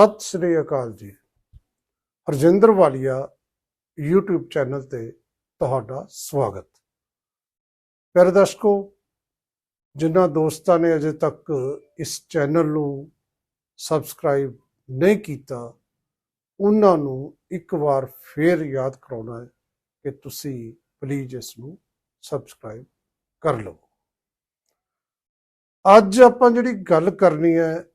ਸਤਿ ਸ੍ਰੀ ਅਕਾਲ ਜੀ। ਹਰਜਿੰਦਰ ਵਾਲੀਆ YouTube channel ਤੇ ਤੁਹਾਡਾ ਸਵਾਗਤ। ਪਿਆਰੇ ਦਰਸ਼ਕੋ, ਜਿਨ੍ਹਾਂ ਦੋਸਤਾਂ ਨੇ ਅਜੇ ਤੱਕ ਇਸ ਚੈਨਲ ਨੂੰ ਸਬਸਕ੍ਰਾਈਬ ਨਹੀਂ ਕੀਤਾ, ਉਹਨਾਂ ਨੂੰ ਇੱਕ ਵਾਰ ਫੇਰ ਯਾਦ ਕਰਾਉਣਾ ਹੈ ਕਿ ਤੁਸੀਂ ਪਲੀਜ਼ ਇਸ ਨੂੰ ਸਬਸਕ੍ਰਾਈਬ ਕਰ ਲਓ ਅੱਜ ਆਪਾਂ ਜਿਹੜੀ ਗੱਲ ਕਰਨੀ ਹੈ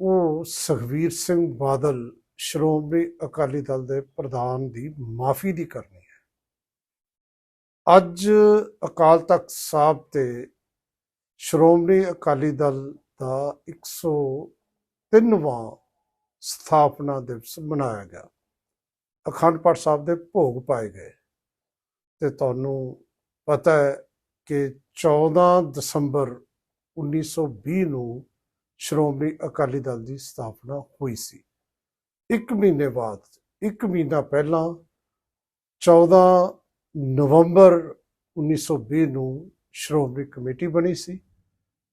ਉਹ ਸੁਖਵੀਰ ਸਿੰਘ ਬਾਦਲ ਸ਼੍ਰੋਮਣੀ ਅਕਾਲੀ ਦਲ ਦੇ ਪ੍ਰਧਾਨ ਦੀ ਮਾਫੀ ਦੀ ਕਰਨੀ ਹੈ। ਅੱਜ ਅਕਾਲ ਤਖਤ ਸਾਹਿਬ ਤੇ ਸ਼੍ਰੋਮਣੀ ਅਕਾਲੀ ਦਲ ਦਾ 103ਵਾਂ ਸਥਾਪਨਾ ਦਿਵਸ ਮਨਾਇਆ ਗਿਆ। ਅਖੰਡ ਪਾਠ ਸਾਹਿਬ ਦੇ ਭੋਗ ਪਾਏ ਗਏ। ਤੇ ਤੁਹਾਨੂੰ ਪਤਾ ਹੈ ਕਿ 14 ਦਸੰਬਰ 1920 ਨੂੰ ਸ਼੍ਰੋਮਣੀ ਅਕਾਲੀ ਦਲ ਦੀ ਸਥਾਪਨਾ ਹੋਈ ਸੀ। ਇੱਕ ਮਹੀਨੇ ਬਾਅਦ, ਇੱਕ ਮਹੀਨਾ ਪਹਿਲਾਂ 14 ਨਵੰਬਰ 1920 ਨੂੰ ਸ਼੍ਰੋਮਣੀ ਕਮੇਟੀ ਬਣੀ ਸੀ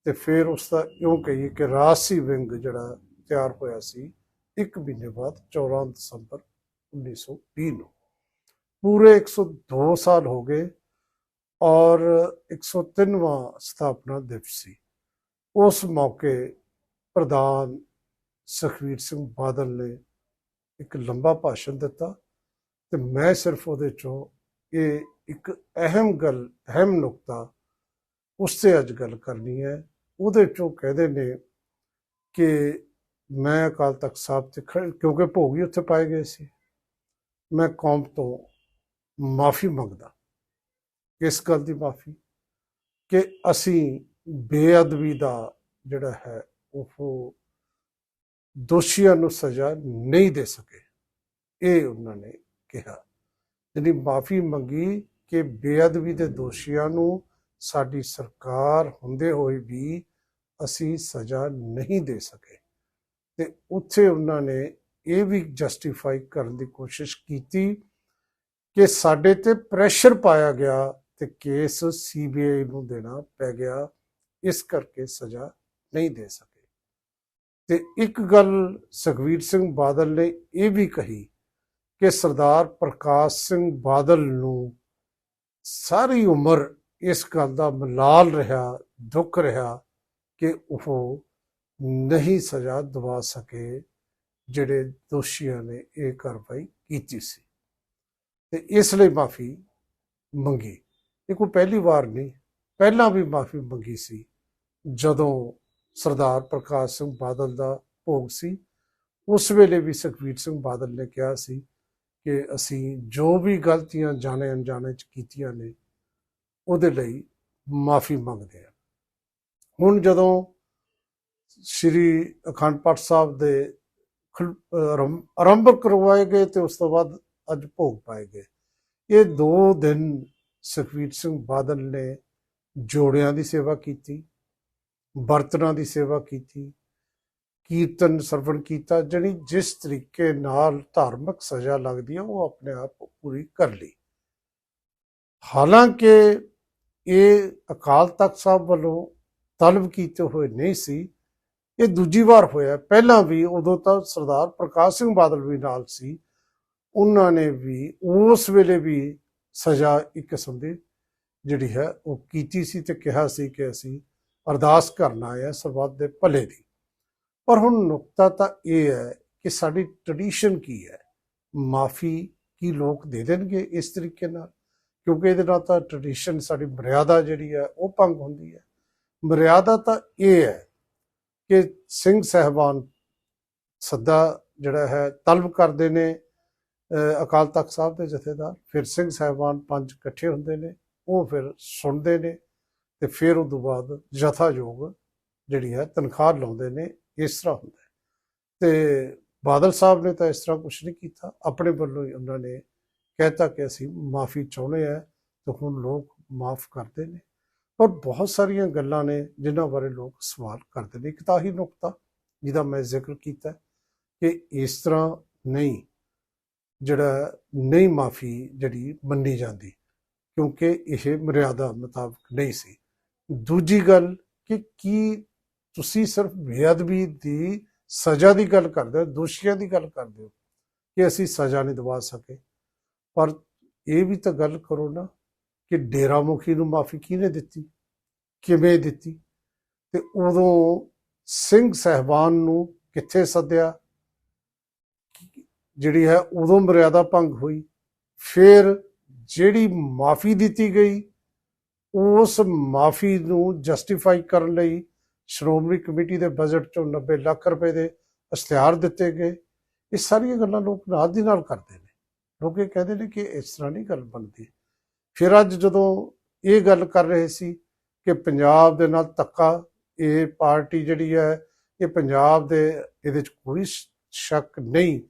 ਤੇ ਫਿਰ ਉਸ ਦਾ ਇਉਂ ਕਹੀਏ ਕਿ ਰਾਸੀ ਵਿੰਗ ਜਿਹੜਾ ਤਿਆਰ ਹੋਇਆ ਸੀ, ਇੱਕ ਮਹੀਨੇ ਬਾਅਦ 14 ਦਸੰਬਰ 1920 ਨੂੰ। ਪੂਰੇ 102 ਸਾਲ ਹੋ ਗਏ ਔਰ 103ਵਾਂ ਸਥਾਪਨਾ ਦਿਵਸ ਸੀ। ਉਸ ਮੌਕੇ ਪ੍ਰਧਾਨ ਸੁਖਵੀਰ ਸਿੰਘ ਬਾਦਲ ਨੇ ਇੱਕ ਲੰਬਾ ਭਾਸ਼ਣ ਦਿੱਤਾ ਤੇ ਮੈਂ ਸਿਰਫ ਉਹਦੇ ਚੋਂ ਇਹ ਇੱਕ ਅਹਿਮ ਗੱਲ, ਅਹਿਮ ਨੁਕਤਾ ਉਸ ਤੇ ਅੱਜ ਗੱਲ ਕਰਨੀ ਹੈ। ਉਹਦੇ ਚੋਂ ਕਹਿੰਦੇ ਨੇ ਕਿ ਮੈਂ ਅਕਾਲ ਤਖਤ ਸਾਹਿਬ ਤੇ ਖੜ ਕਿਉਂਕਿ ਭੋਗ ਹੀ ਉੱਥੇ ਪਾਏ ਗਏ ਸੀ। ਮੈਂ ਕੌਮ ਤੋਂ ਮਾਫੀ ਮੰਗਦਾ, ਇਸ ਗੱਲ ਦੀ ਮਾਫੀ ਕਿ ਅਸੀਂ ਬੇਅਦਬੀ ਦਾ ਜਿਹੜਾ ਹੈ ਉਹ ਦੋਸ਼ੀਆਂ ਨੂੰ ਸਜ਼ਾ ਨਹੀਂ ਦੇ ਸਕੇ। ਇਹ ਉਹਨਾਂ ਨੇ ਕਿਹਾ। ਜਿਹੜੀ ਮਾਫੀ ਮੰਗੀ ਕਿ ਬੇਅਦਬੀ ਦੇ ਦੋਸ਼ੀਆਂ ਨੂੰ ਸਾਡੀ ਸਰਕਾਰ ਹੁੰਦੇ ਹੋਏ ਵੀ ਅਸੀਂ ਸਜ਼ਾ ਨਹੀਂ ਦੇ ਸਕੇ। ਤੇ ਉੱਥੇ ਉਹਨਾਂ ਨੇ ਇਹ ਵੀ ਜਸਟੀਫਾਈ ਕਰਨ ਦੀ ਕੋਸ਼ਿਸ਼ ਕੀਤੀ ਕਿ ਸਾਡੇ ਤੇ ਪ੍ਰੈਸ਼ਰ ਪਾਇਆ ਗਿਆ ਤੇ ਕੇਸ ਸੀਬੀਆਈ ਨੂੰ ਦੇਣਾ ਪੈ ਗਿਆ। ਇਸ ਕਰਕੇ ਸਜ਼ਾ ਨਹੀਂ ਦੇ ਸਕੇ। ਤੇ ਇੱਕ ਗੱਲ ਸੁਖਵੀਰ ਸਿੰਘ ਬਾਦਲ ਨੇ ਇਹ ਵੀ ਕਹੀ ਕਿ ਸਰਦਾਰ ਪ੍ਰਕਾਸ਼ ਸਿੰਘ ਬਾਦਲ ਨੂੰ ਸਾਰੀ ਉਮਰ ਇਸ ਗੱਲ ਦਾ ਮਲਾਲ ਰਿਹਾ, ਦੁੱਖ ਰਿਹਾ ਕਿ ਉਹ ਨਹੀਂ ਸਜ਼ਾ ਦਵਾ ਸਕੇ ਜਿਹੜੇ ਦੋਸ਼ੀਆਂ ਨੇ ਇਹ ਕਾਰਵਾਈ ਕੀਤੀ ਸੀ। ਤੇ ਇਸ ਲਈ ਮਾਫੀ ਮੰਗੀ। ਇਹ ਕੋਈ ਪਹਿਲੀ ਵਾਰ ਨਹੀਂ, ਪਹਿਲਾਂ ਵੀ ਮਾਫੀ ਮੰਗੀ ਸੀ ਜਦੋਂ ਸਰਦਾਰ ਪ੍ਰਕਾਸ਼ ਸਿੰਘ ਬਾਦਲ ਦਾ ਭੋਗ ਸੀ। ਉਸ ਵੇਲੇ ਵੀ ਸੁਖਵੀਰ ਸਿੰਘ ਬਾਦਲ ਨੇ ਕਿਹਾ ਸੀ ਕਿ ਅਸੀਂ ਜੋ ਵੀ ਗਲਤੀਆਂ ਜਾਣੇ ਅਣਜਾਣੇ ਚ ਕੀਤੀਆਂ ਨੇ, ਉਹਦੇ ਲਈ ਮਾਫੀ ਮੰਗਦੇ ਹਾਂ। ਹੁਣ ਜਦੋਂ ਸ੍ਰੀ ਅਖੰਡ ਪਾਠ ਸਾਹਿਬ ਦੇ ਖੁੱਲ- ਆਰੰਭ ਆਰੰਭ ਕਰਵਾਏ ਗਏ ਤੇ ਉਸ ਤੋਂ ਬਾਅਦ ਅੱਜ ਭੋਗ ਪਾਏ ਗਏ, ਇਹ ਦੋ ਦਿਨ ਸੁਖਵੀਰ ਸਿੰਘ ਬਾਦਲ ਨੇ ਜੋੜਿਆਂ ਦੀ ਸੇਵਾ ਕੀਤੀ। ਬਰਤਨਾਂ ਦੀ ਸੇਵਾ ਕੀਤੀ, ਕੀਰਤਨ ਸਰਵਣ ਕੀਤਾ ਜਿਹੜੀ ਜਿਸ ਤਰੀਕੇ ਨਾਲ ਧਾਰਮਿਕ ਸਜ਼ਾ ਲੱਗਦੀ ਹੈ ਉਹ ਆਪਣੇ ਆਪ ਪੂਰੀ ਕਰ ਲਈ। ਹਾਲਾਂਕਿ ਇਹ ਅਕਾਲ ਤਖਤ ਸਾਹਿਬ ਵੱਲੋਂ ਤਲਬ ਕੀਤੇ ਹੋਏ ਨਹੀਂ ਸੀ, ਇਹ ਦੂਜੀ ਵਾਰ ਹੋਇਆ। ਪਹਿਲਾਂ ਵੀ ਉਦੋਂ ਤਾਂ ਸਰਦਾਰ ਪ੍ਰਕਾਸ਼ ਸਿੰਘ ਬਾਦਲ ਵੀ ਨਾਲ ਸੀ, ਉਹਨਾਂ ਨੇ ਵੀ ਉਸ ਵੇਲੇ ਵੀ ਸਜ਼ਾ ਇੱਕ ਕਿਸਮ ਦੀ ਜਿਹੜੀ ਹੈ ਉਹ ਕੀਤੀ ਸੀ ਤੇ ਕਿਹਾ ਸੀ ਕਿ ਅਸੀਂ ਅਰਦਾਸ ਕਰਨ ਆਏ ਹਾਂ ਸਰਬੱਤ ਦੇ ਭਲੇ ਦੀ। ਪਰ ਹੁਣ ਨੁਕਤਾ ਤਾਂ ਇਹ ਹੈ ਕਿ ਸਾਡੀ ਟ੍ਰੈਡੀਸ਼ਨ ਕੀ ਹੈ? ਮਾਫੀ ਕੀ ਲੋਕ ਦੇ ਦੇਣਗੇ ਇਸ ਤਰੀਕੇ ਨਾਲ? ਕਿਉਂਕਿ ਇਹਦੇ ਨਾਲ ਤਾਂ ਟ੍ਰੈਡੀਸ਼ਨ ਸਾਡੀ ਮਰਿਆਦਾ ਜਿਹੜੀ ਹੈ ਉਹ ਭੰਗ ਹੁੰਦੀ ਹੈ। ਮਰਿਆਦਾ ਤਾਂ ਇਹ ਹੈ ਕਿ ਸਿੰਘ ਸਹਿਬਾਨ ਸੱਦਾ ਜਿਹੜਾ ਹੈ ਤਲਬ ਕਰਦੇ ਨੇ ਅਕਾਲ ਤਖਤ ਸਾਹਿਬ ਦੇ ਜਥੇਦਾਰ। ਫਿਰ ਸਿੰਘ ਸਹਿਬਾਨ ਪੰਜ ਇਕੱਠੇ ਹੁੰਦੇ ਨੇ, ਉਹ ਫਿਰ ਸੁਣਦੇ ਨੇ। ਤੇ ਫਿਰ ਉਸ ਤੋਂ ਬਾਅਦ ਜਥਾਯੋਗ ਜਿਹੜੀ ਹੈ ਤਨਖਾਹ ਲਾਉਂਦੇ ਨੇ, ਇਸ ਤਰ੍ਹਾਂ ਹੁੰਦਾ ਹੈ। ਤੇ ਬਾਦਲ ਸਾਹਿਬ ਨੇ ਤਾਂ ਇਸ ਤਰ੍ਹਾਂ ਕੁਝ ਨਹੀਂ ਕੀਤਾ। ਆਪਣੇ ਵੱਲੋਂ ਹੀ ਉਹਨਾਂ ਨੇ ਕਹਿਤਾ ਕਿ ਅਸੀਂ ਮਾਫੀ ਚਾਹੁੰਦੇ ਆ ਤੇ ਹੁਣ ਲੋਕ ਮਾਫ ਕਰਦੇ ਨੇ। ਪਰ ਬਹੁਤ ਸਾਰੀਆਂ ਗੱਲਾਂ ਨੇ ਜਿਨ੍ਹਾਂ ਬਾਰੇ ਲੋਕ ਸਵਾਲ ਕਰਦੇ ਨੇ। ਇੱਕ ਤਾਂ ਹੀ ਨੁਕਤਾ ਜਿਹਦਾ ਮੈਂ ਜ਼ਿਕਰ ਕੀਤਾ ਕਿ ਇਸ ਤਰ੍ਹਾਂ ਨਹੀਂ, ਜਿਹੜਾ ਨਹੀਂ ਮਾਫੀ ਜਿਹੜੀ ਮੰਨੀ ਜਾਂਦੀ, ਕਿਉਂਕਿ ਇਹ ਮਰਿਆਦਾ ਮੁਤਾਬਕ ਨਹੀਂ ਸੀ। ਦੂਜੀ ਗੱਲ ਕਿ ਕੀ ਤੁਸੀਂ ਸਿਰਫ ਬੇਅਦਬੀ ਦੀ ਸਜ਼ਾ ਦੀ ਗੱਲ ਕਰਦੇ ਹੋ, ਦੋਸ਼ੀਆਂ ਦੀ ਗੱਲ ਕਰਦੇ ਹੋ ਕਿ ਅਸੀਂ ਸਜ਼ਾ ਨਹੀਂ ਦਵਾ ਸਕੇ? ਪਰ ਇਹ ਵੀ ਤਾਂ ਗੱਲ ਕਰੋ ਨਾ ਕਿ ਡੇਰਾ ਮੁਖੀ ਨੂੰ ਮਾਫੀ ਕਿਹਨੇ ਦਿੱਤੀ? ਕਿਵੇਂ ਦਿੱਤੀ? ਤੇ ਉਦੋਂ ਸਿੰਘ ਸਹਿਬਾਨ ਨੂੰ ਕਿੱਥੇ ਸੱਦਿਆ? ਜਿਹੜੀ ਹੈ ਉਦੋਂ ਮਰਿਆਦਾ ਭੰਗ ਹੋਈ। ਫਿਰ ਜਿਹੜੀ ਮਾਫੀ ਦਿੱਤੀ ਗਈ ਉਸ ਮਾਫੀ ਨੂੰ ਜਸਟੀਫਾਈ ਕਰਨ ਲਈ ਸ਼੍ਰੋਮਣੀ ਕਮੇਟੀ ਦੇ ਬਜਟ ਚੋਂ 90 ਲੱਖ ਰੁਪਏ ਦੇ ਇਸ਼ਤਿਹਾਰ ਦਿੱਤੇ ਗਏ। ਇਹ ਸਾਰੀਆਂ ਗੱਲਾਂ ਲੋਕ ਨਾਲ ਦੀ ਨਾਲ ਕਰਦੇ ਨੇ। ਲੋਕ ਇਹ ਕਹਿੰਦੇ ਨੇ ਕਿ ਇਸ ਤਰ੍ਹਾਂ ਨਹੀਂ ਗੱਲ ਬਣਦੀ। ਫਿਰ ਅੱਜ ਜਦੋਂ ਇਹ ਗੱਲ ਕਰ ਰਹੇ ਸੀ ਕਿ ਪੰਜਾਬ ਦੇ ਨਾਲ ਧੱਕਾ, ਇਹ ਪਾਰਟੀ ਜਿਹੜੀ ਹੈ, ਇਹ ਪੰਜਾਬ ਦੇ, ਇਹਦੇ ਚ ਕੋਈ ਸ਼ੱਕ ਨਹੀਂ।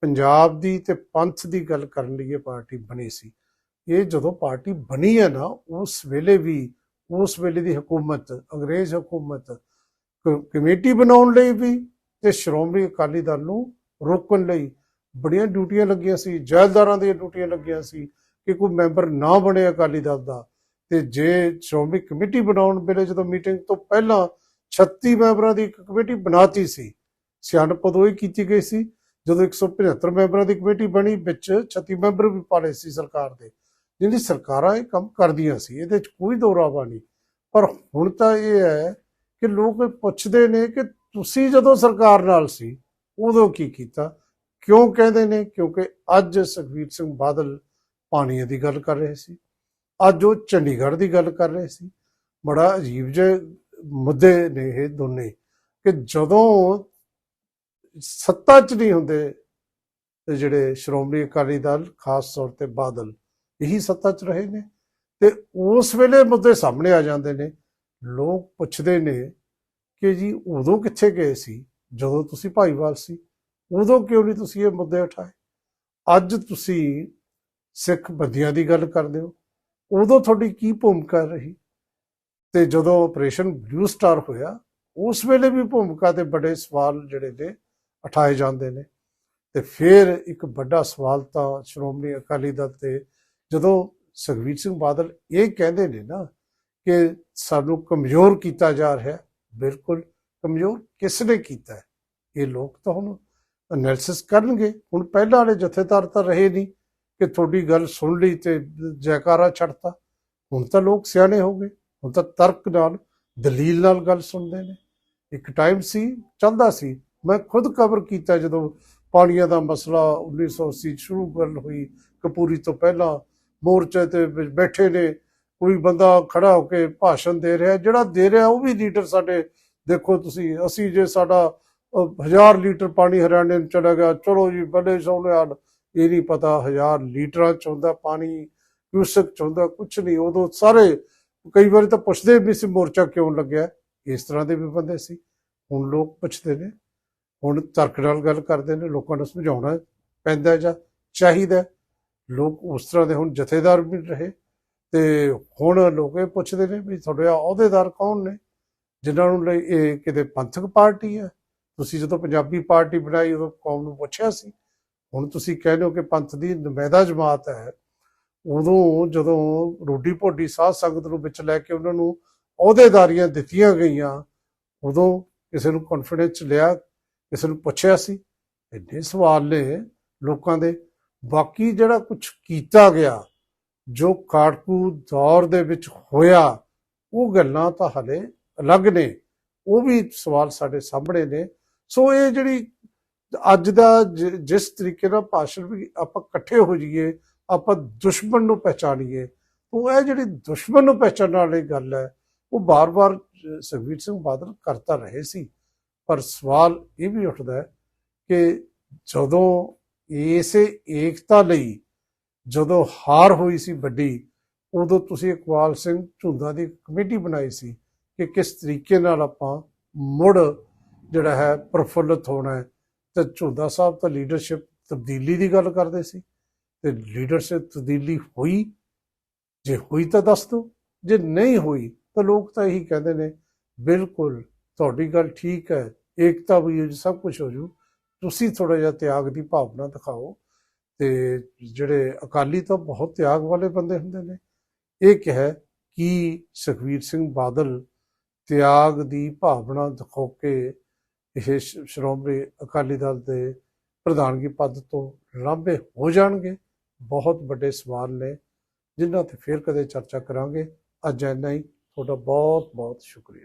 ਪੰਜਾਬ ਦੀ ਤੇ ਪੰਥ ਦੀ ਗੱਲ ਕਰਨ ਲਈ ਇਹ ਪਾਰਟੀ ਬਣੀ ਸੀ। ਇਹ ਜਦੋਂ ਪਾਰਟੀ ਬਣੀ ਹੈ ਨਾ, ਉਸ ਵੇਲੇ ਵੀ, ਉਸ ਵੇਲੇ ਦੀ ਹਕੂਮਤ, ਅੰਗਰੇਜ਼ ਹਕੂਮਤ ਕਮੇਟੀ ਬਣਾਉਣ ਲਈ ਵੀ ਤੇ ਸ਼੍ਰੋਮਣੀ ਅਕਾਲੀ ਦਲ ਨੂੰ ਰੋਕਣ ਲਈ ਬੜੀਆਂ ਡਿਊਟੀਆਂ ਲੱਗੀਆਂ ਸੀ, ਜੈਲਦਾਰਾਂ ਦੀਆਂ ਡਿਊਟੀਆਂ ਲੱਗੀਆਂ ਸੀ ਕਿ ਕੋਈ ਮੈਂਬਰ ਨਾ ਬਣੇ ਅਕਾਲੀ ਦਲ ਦਾ। ਤੇ ਜੇ ਸ਼੍ਰੋਮਣੀ ਕਮੇਟੀ ਬਣਾਉਣ ਵੇਲੇ ਜਦੋਂ ਮੀਟਿੰਗ ਤੋਂ ਪਹਿਲਾਂ 36 ਮੈਂਬਰਾਂ ਦੀ ਇੱਕ ਕਮੇਟੀ ਬਣਾਤੀ ਸੀ, ਸਿਆਣਪ ਉਦੋਂ ਹੀ ਕੀਤੀ ਗਈ ਸੀ। ਜਦੋਂ 175 ਮੈਂਬਰਾਂ ਦੀ ਕਮੇਟੀ ਬਣੀ, ਵਿੱਚ 36 ਮੈਂਬਰ ਵੀ ਪਾਲੇ ਸੀ ਸਰਕਾਰ ਦੇ। ਜਿਹੜੀ ਸਰਕਾਰਾਂ ਇਹ ਕੰਮ ਕਰਦੀਆਂ ਸੀ, ਇਹਦੇ ਵਿੱਚ ਕੋਈ ਦੋਰਾਵਾ ਨਹੀਂ। ਪਰ ਹੁਣ ਤਾਂ ਇਹ ਹੈ ਕਿ ਲੋਕ ਪੁੱਛਦੇ ਨੇ ਕਿ ਤੁਸੀਂ ਜਦੋਂ ਸਰਕਾਰ ਨਾਲ ਸੀ, ਉਦੋਂ ਕੀ ਕੀਤਾ? ਕਿਉਂ ਕਹਿੰਦੇ ਨੇ? ਕਿਉਂਕਿ ਅੱਜ ਸੁਖਬੀਰ ਸਿੰਘ ਬਾਦਲ ਪਾਣੀਆਂ ਦੀ ਗੱਲ ਕਰ ਰਹੇ ਸੀ। ਅੱਜ ਉਹ ਚੰਡੀਗੜ੍ਹ ਦੀ ਗੱਲ ਕਰ ਰਹੇ ਸੀ। ਬੜਾ ਅਜੀਬ ਜਿਹੇ ਮੁੱਦੇ ਨੇ ਇਹ ਦੋਨੇ ਕਿ ਜਦੋਂ ਸੱਤਾ 'ਚ ਨਹੀਂ ਹੁੰਦੇ ਜਿਹੜੇ ਸ਼੍ਰੋਮਣੀ ਅਕਾਲੀ ਦਲ, ਖਾਸ ਤੌਰ ਤੇ ਬਾਦਲ ਇਹੀ ਸੱਤਾ 'ਚ ਰਹੇ ਨੇ। ਤੇ ਉਸ ਵੇਲੇ ਮੁੱਦੇ ਸਾਹਮਣੇ ਆ ਜਾਂਦੇ ਨੇ। ਲੋਕ ਪੁੱਛਦੇ ਨੇ ਕਿ ਜੀ ਉਦੋਂ ਕਿੱਥੇ ਗਏ ਸੀ? ਜਦੋਂ ਤੁਸੀਂ ਭਾਈਵਾਲ ਸੀ, ਉਦੋਂ ਕਿਉਂ ਨਹੀਂ ਤੁਸੀਂ ਇਹ ਮੁੱਦੇ ਉਠਾਏ? ਅੱਜ ਤੁਸੀਂ ਸਿੱਖ ਬੰਦੀਆਂ ਦੀ ਗੱਲ ਕਰਦੇ ਹੋ। ਉਦੋਂ ਤੁਹਾਡੀ ਕੀ ਭੂਮਿਕਾ ਰਹੀ? ਤੇ ਜਦੋਂ ਆਪਰੇਸ਼ਨ ਬਲੂ ਸਟਾਰ ਹੋਇਆ, ਉਸ ਵੇਲੇ ਵੀ ਭੂਮਿਕਾ ਤੇ ਬੜੇ ਸਵਾਲ ਜਿਹੜੇ ਨੇ, ਉਠਾਏ ਜਾਂਦੇ ਨੇ। ਤੇ ਫਿਰ ਇੱਕ ਵੱਡਾ ਸਵਾਲ ਤਾਂ ਸ਼੍ਰੋਮਣੀ ਅਕਾਲੀ ਦਲ ਤੇ ਜਦੋਂ ਸੁਖਬੀਰ ਸਿੰਘ ਬਾਦਲ ਇਹ ਕਹਿੰਦੇ ਨੇ ਨਾ ਕਿ ਸਾਨੂੰ ਕਮਜ਼ੋਰ ਕੀਤਾ ਜਾ ਰਿਹਾ ਬਿਲਕੁਲ ਕਮਜ਼ੋਰ ਕਿਸ ਨੇ ਕੀਤਾ ਇਹ ਲੋਕ ਤਾਂ ਹੁਣ ਐਨਾਲਿਸਿਸ ਕਰਨਗੇ। ਹੁਣ ਪਹਿਲਾਂ ਵਾਲੇ ਜਥੇਦਾਰ ਤਾਂ ਰਹੇ ਨਹੀਂ ਕਿ ਤੁਹਾਡੀ ਗੱਲ ਸੁਣ ਲਈ ਤੇ ਜੈਕਾਰਾ ਛੱਡਤਾ। ਹੁਣ ਤਾਂ ਲੋਕ ਸਿਆਣੇ ਹੋ ਗਏ। ਹੁਣ ਤਾਂ ਤਰਕ ਨਾਲ, ਦਲੀਲ ਨਾਲ ਗੱਲ ਸੁਣਦੇ ਨੇ। ਇੱਕ ਟਾਈਮ ਸੀ, ਚੱਲਦਾ ਸੀ। ਮੈਂ ਖੁਦ ਕਵਰ ਕੀਤਾ ਜਦੋਂ ਪਾਣੀਆਂ ਦਾ ਮਸਲਾ 1980 ਚ ਸ਼ੁਰੂ ਗੱਲ ਹੋਈ, ਕਪੂਰੀ ਤੋਂ ਪਹਿਲਾਂ। ਮੋਰਚੇ ਤੇ ਬੈਠੇ ਨੇ ਕੋਈ ਬੰਦਾ ਖੜਾ ਹੋ ਕੇ ਭਾਸ਼ਣ ਦੇ ਰਿਹਾ ਜਿਹੜਾ ਦੇ ਰਿਹਾ ਉਹ ਵੀ ਲੀਡਰ ਸਾਡੇ ਦੇਖੋ ਤੁਸੀਂ ਅਸੀਂ ਜੇ ਸਾਡਾ ਅਹ, ਹਜ਼ਾਰ ਲੀਟਰ ਪਾਣੀ ਹਰਿਆਣੇ ਨੂੰ ਚਲਾ ਗਿਆ ਚਲੋ ਜੀ ਬੱਲੇ ਸੋਹਣਿਆਲ ਇਹ ਨਹੀਂ ਪਤਾ ਹਜ਼ਾਰ ਲੀਟਰਾਂ ਚ ਹੁੰਦਾ ਪਾਣੀ ਕਿਊਸਕ ਚ ਹੁੰਦਾ ਕੁਝ ਨਹੀਂ ਉਦੋਂ ਸਾਰੇ ਕਈ ਵਾਰੀ ਤਾਂ ਪੁੱਛਦੇ ਵੀ ਸੀ ਮੋਰਚਾ ਕਿਉਂ ਲੱਗਿਆ ਇਸ ਤਰ੍ਹਾਂ ਦੇ ਵੀ ਬੰਦੇ ਸੀ ਹੁਣ ਲੋਕ ਪੁੱਛਦੇ ਨੇ ਹੁਣ ਤਰਕ ਨਾਲ ਗੱਲ ਕਰਦੇ ਨੇ ਲੋਕਾਂ ਨੂੰ ਸਮਝਾਉਣਾ ਪੈਂਦਾ ਜਾਂ ਚਾਹੀਦਾ। ਲੋਕ ਉਸ ਤਰ੍ਹਾਂ ਦੇ ਹੁਣ ਜਥੇਦਾਰ ਵੀ ਰਹੇ ਤੇ ਹੁਣ ਲੋਕ ਇਹ ਪੁੱਛਦੇ ਨੇ ਵੀ ਤੁਹਾਡੇ ਅਹੁਦੇਦਾਰ ਕੌਣ ਨੇ? ਜਿਨ੍ਹਾਂ ਨੂੰ ਲਈ ਇਹ ਕਿਤੇ ਪੰਥਕ ਪਾਰਟੀ ਹੈ? ਤੁਸੀਂ ਜਦੋਂ ਪੰਜਾਬੀ ਪਾਰਟੀ ਬਣਾਈ, ਉਦੋਂ ਕੌਮ ਨੂੰ ਪੁੱਛਿਆ ਸੀ। ਹੁਣ ਤੁਸੀਂ ਕਹਿੰਦੇ ਹੋ ਕਿ ਪੰਥ ਦੀ ਨੁਮਾਇਦਾ ਜਮਾਤ ਹੈ। ਉਦੋਂ ਜਦੋਂ ਰੋਡੀ ਭੋਡੀ ਸਾਧ ਸੰਗਤ ਨੂੰ ਵਿੱਚ ਲੈ ਕੇ ਉਹਨਾਂ ਨੂੰ ਅਹੁਦੇਦਾਰੀਆਂ ਦਿੱਤੀਆਂ ਗਈਆਂ, ਉਦੋਂ ਕਿਸੇ ਨੂੰ ਕੌਨਫੀਡੈਂਸ ਲਿਆ, ਕਿਸੇ ਨੂੰ ਪੁੱਛਿਆ ਸੀ। ਇੰਨੇ ਸਵਾਲ ਨੇ ਲੋਕਾਂ ਦੇ। ਬਾਕੀ ਜਿਹੜਾ ਕੁਝ ਕੀਤਾ ਗਿਆ ਜੋ ਕਾਟਕੂ ਦੌਰ ਦੇ ਵਿੱਚ ਹੋਇਆ ਉਹ ਗੱਲਾਂ ਤਾਂ ਹਲੇ ਅਲੱਗ ਨੇ। ਉਹ ਵੀ ਸਵਾਲ ਸਾਡੇ ਸਾਹਮਣੇ ਨੇ। ਸੋ ਇਹ ਜਿਹੜੀ ਅੱਜ ਦਾ ਜਿਸ ਤਰੀਕੇ ਨਾਲ ਭਾਸ਼ਣ ਵੀ ਆਪਾਂ ਇਕੱਠੇ ਹੋ ਜਾਈਏ ਆਪਾਂ ਦੁਸ਼ਮਣ ਨੂੰ ਪਹਿਚਾਨੀਏ ਉਹ ਇਹ ਜਿਹੜੀ ਦੁਸ਼ਮਣ ਨੂੰ ਪਹਿਚਾਨਣ ਵਾਲੀ ਗੱਲ ਹੈ ਉਹ ਬਾਰ-ਬਾਰ ਅਹ, ਸੁਖਬੀਰ ਸਿੰਘ ਬਾਦਲ ਕਰਤਾ ਰਹੇ ਸੀ। ਪਰ ਸਵਾਲ ਇਹ ਵੀ ਉੱਠਦਾ ਹੈ ਕਿ ਜਦੋਂ ਇਸੇ ਏਕਤਾ ਲਈ ਜਦੋਂ ਹਾਰ ਹੋਈ ਸੀ ਵੱਡੀ, ਉਦੋਂ ਤੁਸੀਂ ਇਕਬਾਲ ਸਿੰਘ ਝੁੰਦਾ ਦੀ ਕਮੇਟੀ ਬਣਾਈ ਸੀ ਕਿ ਕਿਸ ਤਰੀਕੇ ਨਾਲ ਆਪਾਂ ਮੁੜ ਜਿਹੜਾ ਹੈ ਪ੍ਰਫੁੱਲਤ ਹੋਣਾ ਹੈ। ਤੇ ਝੁੰਦਾ ਸਾਹਿਬ ਤਾਂ ਲੀਡਰਸ਼ਿਪ ਤਬਦੀਲੀ ਦੀ ਗੱਲ ਕਰਦੇ ਸੀ। ਤੇ ਲੀਡਰਸ਼ਿਪ ਤਬਦੀਲੀ ਹੋਈ, ਜੇ ਹੋਈ ਤਾਂ ਦੱਸ ਦਿਓ, ਜੇ ਨਹੀਂ ਹੋਈ ਤਾਂ ਲੋਕ ਤਾਂ ਇਹੀ ਕਹਿੰਦੇ ਨੇ, ਬਿਲਕੁਲ ਤੁਹਾਡੀ ਗੱਲ ਠੀਕ ਹੈ, ਏਕਤਾ ਵੀ ਹੋ ਸਭ ਕੁਝ ਹੋ ਜੂ। ਤੁਸੀਂ ਥੋੜਾ ਜਿਹਾ ਤਿਆਗ ਦੀ ਭਾਵਨਾ ਦਿਖਾਓ। ਤੇ ਜਿਹੜੇ ਅਕਾਲੀ ਤਾਂ ਬਹੁਤ ਤਿਆਗ ਵਾਲੇ ਬੰਦੇ ਹੁੰਦੇ ਨੇ। ਇਹ ਕਿਹਾ ਕਿ ਸੁਖਵੀਰ ਸਿੰਘ ਬਾਦਲ ਤਿਆਗ ਦੀ ਭਾਵਨਾ ਦਿਖਾ ਕੇ ਇਹ ਸ਼੍ਰੋਮਣੀ ਅਕਾਲੀ ਦਲ ਦੇ ਪ੍ਰਧਾਨਗੀ ਪਦ ਤੋਂ ਲਾਂਭੇ ਹੋ ਜਾਣਗੇ। ਬਹੁਤ ਵੱਡੇ ਸਵਾਲ ਨੇ, ਜਿਨ੍ਹਾਂ ਤੇ ਫਿਰ ਕਦੇ ਚਰਚਾ ਕਰਾਂਗੇ। ਅੱਜ ਇੰਨਾ ਹੀ। ਤੁਹਾਡਾ ਬਹੁਤ ਬਹੁਤ ਸ਼ੁਕਰੀਆ।